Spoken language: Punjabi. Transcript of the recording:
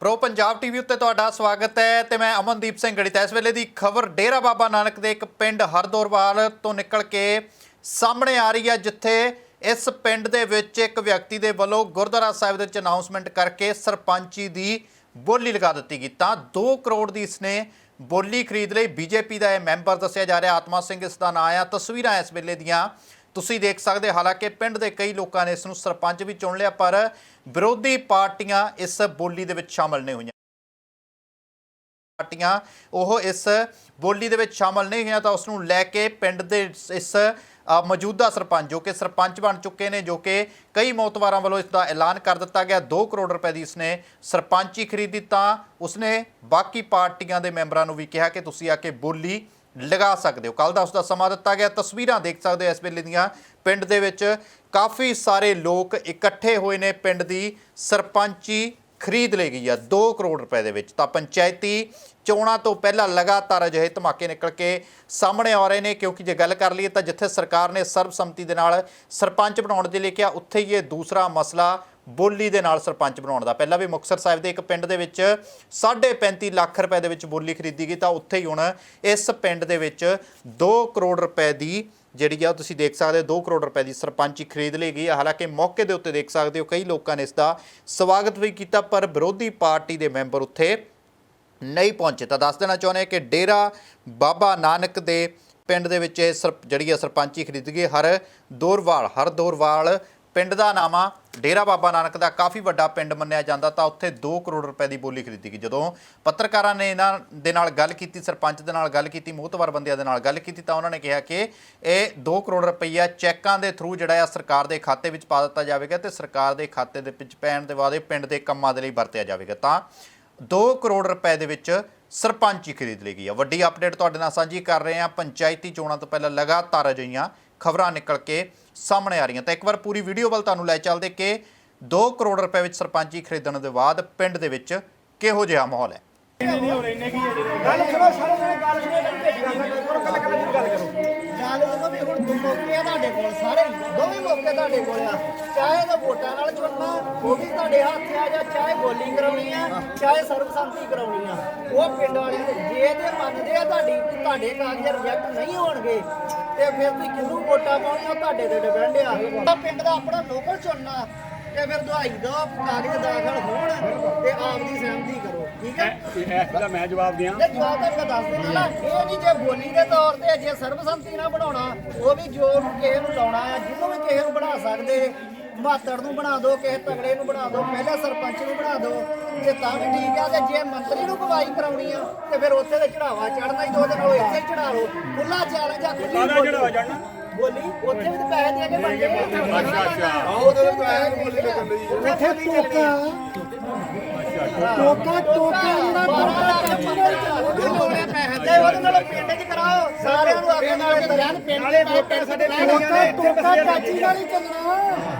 ਪ੍ਰੋ ਪੰਜਾਬ ਟੀਵੀ ਉੱਤੇ ਤੁਹਾਡਾ ਸਵਾਗਤ ਹੈ ਤੇ ਮੈਂ ਅਮਨਦੀਪ ਸਿੰਘ ਗੜਿਤ। ਇਸ ਵੇਲੇ ਦੀ ਖਬਰ ਡੇਰਾ ਬਾਬਾ ਨਾਨਕ ਦੇ ਇੱਕ ਪਿੰਡ ਹਰਦੋਰਵਾਲ ਤੋਂ ਨਿਕਲ ਕੇ ਸਾਹਮਣੇ ਆ ਰਹੀ ਹੈ, ਜਿੱਥੇ ਇਸ ਪਿੰਡ ਦੇ ਵਿੱਚ ਇੱਕ ਵਿਅਕਤੀ ਦੇ ਵੱਲੋਂ ਗੁਰਦੁਆਰਾ ਸਾਹਿਬ ਦੇ ਵਿੱਚ ਅਨਾਉਂਸਮੈਂਟ ਕਰਕੇ ਸਰਪੰਚੀ ਦੀ ਬੋਲੀ ਲਗਾ ਦਿੱਤੀ ਗਈ। ਤਾਂ 2 ਕਰੋੜ ਦੀ ਇਸਨੇ ਬੋਲੀ ਖਰੀਦ ਲਈ। ਬੀਜੇਪੀ ਦਾ ਇਹ ਮੈਂਬਰ ਦੱਸਿਆ ਜਾ ਰਿਹਾ, ਆਤਮਾ ਸਿੰਘ ਇਸ ਦਾ ਨਾਂ ਆ। ਤਸਵੀਰਾਂ ਇਸ ਵੇਲੇ ਦੀਆਂ ਤੁਸੀਂ ਦੇਖ ਸਕਦੇ ਹਾਲਾਂਕਿ ਪਿੰਡ ਦੇ ਕਈ ਲੋਕਾਂ ਨੇ ਇਸ ਨੂੰ ਸਰਪੰਚ ਵੀ ਚੁਣ ਲਿਆ, ਪਰ ਵਿਰੋਧੀ ਪਾਰਟੀਆਂ ਇਸ ਬੋਲੀ ਦੇ ਵਿੱਚ ਸ਼ਾਮਲ ਨਹੀਂ ਹੋਈਆਂ। ਪਾਰਟੀਆਂ ਉਹ ਇਸ ਬੋਲੀ ਦੇ ਵਿੱਚ ਸ਼ਾਮਲ ਨਹੀਂ ਹੋਈਆਂ ਤਾਂ ਉਸ ਨੂੰ ਲੈ ਕੇ ਪਿੰਡ ਦੇ ਇਸ- ਮੌਜੂਦਾ ਸਰਪੰਚ, ਜੋ ਕਿ ਸਰਪੰਚ ਬਣ ਚੁੱਕੇ ਨੇ, ਜੋ ਕਿ ਕਈ ਮੌਤਵਾਰਾਂ ਵੱਲੋਂ ਇਸ ਦਾ ਐਲਾਨ ਕਰ ਦਿੱਤਾ ਗਿਆ। 2 ਕਰੋੜ ਰੁਪਏ ਦੀ ਇਸਨੇ ਸਰਪੰਚੀ ਖਰੀਦੀ ਤਾਂ ਉਸਨੇ ਬਾਕੀ ਪਾਰਟੀਆਂ ਦੇ ਮੈਂਬਰਾਂ ਨੂੰ ਵੀ ਕਿਹਾ ਕਿ ਤੁਸੀਂ ਆ ਕੇ ਬੋਲੀ ਲਗਾ ਸਕਦੇ ਹੋ। ਕੱਲ ਦਾ ਉਸ ਦਾ ਸਮਾਂ ਦਿੱਤਾ ਗਿਆ। ਤਸਵੀਰਾਂ ਦੇਖ ਸਕਦੇ ਹੋ ਇਸ ਵੇਲੇ ਦੀਆਂ। ਪਿੰਡ ਦੇ ਵਿੱਚ ਕਾਫੀ ਸਾਰੇ ਲੋਕ ਇਕੱਠੇ ਹੋਏ ਨੇ। ਪਿੰਡ ਦੀ ਸਰਪੰਚੀ ਖਰੀਦ ਲਈ ਗਈ ਆ। 2 ਕਰੋੜ ਰੁਪਏ ਦੇ ਵਿੱਚ। ਤਾਂ ਪੰਚਾਇਤੀ ਚੋਣਾਂ ਤੋਂ ਪਹਿਲਾਂ ਲਗਾਤਾਰ ਅਜਿਹੇ ਧਮਾਕੇ ਨਿਕਲ ਕੇ ਸਾਹਮਣੇ ਆ ਰਹੇ ਨੇ। ਕਿਉਂਕਿ ਜੇ ਗੱਲ ਕਰ ਲਈਏ ਤਾਂ ਜਿੱਥੇ ਸਰਕਾਰ ਨੇ ਸਰਬਸੰਮਤੀ ਦੇ ਨਾਲ ਸਰਪੰਚ ਬਣਾਉਣ ਦੇ ਲਈ ਕਿਹਾ, ਉੱਥੇ ਹੀ ਇਹ ਦੂਸਰਾ ਮਸਲਾ ਬੋਲੀ ਦੇ ਨਾਲ ਸਰਪੰਚ ਬਣਾਉਣ ਦਾ। ਪਹਿਲਾਂ ਵੀ ਮੁਕਤਸਰ ਸਾਹਿਬ ਦੇ ਇੱਕ ਪਿੰਡ ਦੇ ਵਿੱਚ 35 ਲੱਖ ਰੁਪਏ ਦੇ ਵਿੱਚ ਬੋਲੀ ਖਰੀਦੀ ਗਈ, ਤਾਂ ਉੱਥੇ ਹੀ ਹੁਣ ਇਸ ਪਿੰਡ ਦੇ ਵਿੱਚ 2 ਕਰੋੜ ਰੁਪਏ ਦੀ ਜਿਹੜੀ ਆ, ਉਹ ਤੁਸੀਂ ਦੇਖ ਸਕਦੇ ਹੋ 2 ਕਰੋੜ ਰੁਪਏ ਦੀ ਸਰਪੰਚੀ ਖਰੀਦ ਲਈ ਗਈ ਹਾਲਾਂਕਿ ਮੌਕੇ ਦੇ ਉੱਤੇ ਦੇਖ ਸਕਦੇ ਹੋ, ਕਈ ਲੋਕਾਂ ਨੇ ਇਸ ਦਾ ਸਵਾਗਤ ਵੀ ਕੀਤਾ, ਪਰ ਵਿਰੋਧੀ ਪਾਰਟੀ ਦੇ ਮੈਂਬਰ ਉੱਥੇ ਨਹੀਂ ਪਹੁੰਚੇ। ਤਾਂ ਦੱਸ ਦੇਣਾ ਚਾਹੁੰਦੇ ਕਿ ਡੇਰਾ ਬਾਬਾ ਨਾਨਕ ਦੇ ਪਿੰਡ ਦੇ ਵਿੱਚ ਇਹ ਸਰਪ- ਜਿਹੜੀ ਹੈ ਸਰਪੰਚੀ ਖਰੀਦ ਗਈ, ਹਰ ਦੋਰਵਾਲ ਹਰ ਦੋਰਵਾਲ ਪਿੰਡ ਦਾ ਨਾਮਾ ਡੇਰਾ ਬਾਬਾ ਨਾਨਕ ਦਾ ਕਾਫੀ ਵੱਡਾ ਪਿੰਡ ਮੰਨਿਆ ਜਾਂਦਾ, ਤਾਂ ਉੱਥੇ 2 ਕਰੋੜ ਰੁਪਏ ਦੀ ਬੋਲੀ ਖਰੀਦੀ ਗਈ। ਜਦੋਂ ਪੱਤਰਕਾਰਾਂ ਨੇ ਇਹਨਾਂ ਦੇ ਨਾਲ ਗੱਲ ਕੀਤੀ, ਸਰਪੰਚ ਦੇ ਨਾਲ ਗੱਲ ਕੀਤੀ ਮੋਹਤਵਰ ਬੰਦਿਆਂ ਦੇ ਨਾਲ ਗੱਲ ਕੀਤੀ, ਤਾਂ ਉਹਨਾਂ ਨੇ ਕਿਹਾ ਕਿ ਇਹ 2 ਕਰੋੜ ਰੁਪਈਆ ਚੈੱਕਾਂ ਦੇ ਥਰੂ ਜਿਹੜਾ ਆ ਸਰਕਾਰ ਦੇ ਖਾਤੇ ਵਿੱਚ ਪਾ ਦਿੱਤਾ ਜਾਵੇਗਾ ਤੇ ਸਰਕਾਰ ਦੇ ਖਾਤੇ ਦੇ ਵਿੱਚ ਪੈਣ ਦੇ ਬਾਅਦ ਇਹ ਪਿੰਡ ਦੇ ਕੰਮਾਂ ਦੇ ਲਈ ਵਰਤਿਆ ਜਾਵੇਗਾ। ਤਾਂ 2 ਕਰੋੜ ਰੁਪਏ ਦੇ ਵਿੱਚ ਸਰਪੰਚੀ ਖਰੀਦ ਲਈ ਗਈ ਆ। ਵੱਡੀ ਅਪਡੇਟ ਤੁਹਾਡੇ ਨਾਲ ਸਾਂਝੀ ਕਰ ਰਹੇ ਹਾਂ। ਪੰਚਾਇਤੀ ਚੋਣਾਂ ਤੋਂ ਪਹਿਲਾਂ ਲਗਾਤਾਰ ਅਜਿਹੀਆਂ ਖਬਰਾਂ ਨਿਕਲ ਕੇ ਸਾਹਮਣੇ ਆ ਰਹੀਆਂ। ਤਾਂ ਇੱਕ ਵਾਰ ਪੂਰੀ ਵੀਡੀਓ ਵੱਲ ਤੁਹਾਨੂੰ ਲੈ ਚੱਲਦੇ ਕਿ 2 ਕਰੋੜ ਰੁਪਏ ਵਿੱਚ ਸਰਪੰਚੀ ਖਰੀਦਣ ਦੇ ਬਾਅਦ ਪਿੰਡ ਦੇ ਵਿੱਚ ਕਿਹੋ ਜਿਹਾ ਮਾਹੌਲ ਹੈ? ਗੱਲ ਕਰੋ। ਸਾਰੇ ਜਣੇ ਗੱਲ ਸੁਣੋ ਕਰੋ ਕੱਲ ਕੱਲ ਦੀ ਗੱਲ ਕਰੋ ਗੱਲ ਜਦੋਂ ਵੀ ਹੁਣ ਦੋ ਮੌਕੇ ਆ ਤੁਹਾਡੇ ਕੋਲ ਸਾਰੇ ਦੋਵੇਂ ਮੌਕੇ ਤੁਹਾਡੇ ਕੋਲ ਆ ਚਾਹੇ ਤਾਂ ਵੋਟਾਂ ਨਾਲ ਚੁਣਨਾ ਉਹ ਵੀ ਤੁਹਾਡੇ ਹੱਥ ਆ ਜਾਂ ਚਾਹੇ ਬੋਲਿੰਗ ਕਰਾਉਣੀ ਆ ਚਾਹੇ ਸਰਬਸੰਮਤੀ ਕਰਾਉਣੀ ਆ ਉਹ ਪਿੰਡ ਵਾਲਿਆਂ ਜੇ ਤੇ ਮੰਨਦੇ ਆ ਤੁਹਾਡੀ ਤੁਹਾਡੇ ਕਾਗਜ਼ ਰਿਜੈਕਟ ਨਹੀਂ ਹੋਣਗੇ ਤੇ ਫਿਰ ਤੁਸੀਂ ਕਿਹਨੂੰ ਵੋਟਾਂ ਪਾਉਣੀਆਂ? ਤੁਹਾਡੇ ਤੇ ਡਿਪੈਂਡ ਆ। ਤਾਂ ਪਿੰਡ ਦਾ ਆਪਣਾ ਲੋਕਲ ਚੁਣਨਾ ਤੇ ਫਿਰ ਦਵਾਈ ਦੋ ਕਾਗਜ਼ ਦਾਖਲ ਹੋਣ ਤੇ ਆਪ ਦੀ ਸਹਿਮਤੀ ਕਰੋ। ਠੀਕ ਹੈ ਇਸ ਦਾ ਮੈਂ ਜਵਾਬ ਦਿਆਂ। ਇਹ ਜਵਾਬ ਤਾਂ ਮੈਂ ਦੱਸ ਦਿੰਦਾ ਨਾ ਇਹ ਨਹੀਂ ਜੇ ਬੋਲੀ ਦੇ ਤੌਰ ਤੇ ਜੇ ਸਰਬਸੰਮਤੀ ਨਾਲ ਬਣਾਉਣਾ ਉਹ ਵੀ ਜੋ ਕਿਸੇ ਨੂੰ ਲਾਉਣਾ ਹੈ ਜਿਹਨੂੰ ਵੀ ਕਿਸੇ ਨੂੰ ਬਣਾ ਸਕਦੇ ਮਾਤੜ ਨੂੰ ਬਣਾ ਦਿਓ ਕਿਸੇ ਤਗੜੇ ਨੂੰ ਬਣਾ ਦਿਓ ਪਹਿਲੇ ਸਰਪੰਚ ਨੂੰ ਬਣਾ ਦਿਓ ਜੇ ਤਾਂ ਵੀ ਠੀਕ ਆ ਤੇ ਜੇ ਮੰਤਰੀ ਨੂੰ ਗਵਾਈ ਕਰਾਉਣੀ ਆ ਤੇ ਫਿਰ ਉੱਥੇ ਤੇ ਚੜਾਵਾ ਚੜਨਾ ਹੀ ਦੋ ਦਿਨ ਉਹ ਇੱਥੇ ਹੀ ਚੜਾ ਲਓ। ਖੁੱਲਾ ਚੈਲੰਜ ਆ ਖੁੱਲੀ। ਚੜਾਵਾ ਚੜ੍ਹਨਾ? ਬੋਲੀ ਉੱਥੇ ਵੀ ਤਾਂ ਪੈਸੇ ਦੇ ਕੇ ਬਣਦੇ ਆ ਅੱਛਾ, ਅੱਛਾ। ਉਹਦੇ ਵੀ ਪੈਸੇ ਬੋਲੀ ਲੱਗਣ ਦੀ ਉੱਥੇ ਟੋਕਾ। ਟੋਕਾ ਟੋਕਾ ਜਿਹੜਾ ਟੋਕਾ ਪੈਸੇ ਦੇ ਉਹਦੇ ਨਾਲ ਪਿੰਡ 'ਚ ਕਰਾਓ ਸਾਰਿਆਂ ਨੂੰ ਆਗੇ ਨਾਲ ਪਿੰਡ ਦੇ ਵੋਟਰ ਸਾਡੇ ਟੋਕਾ ਟੋਕਾ ਚਾਚੀ ਨਾਲ ਹੀ ਚੱਲਣਾ।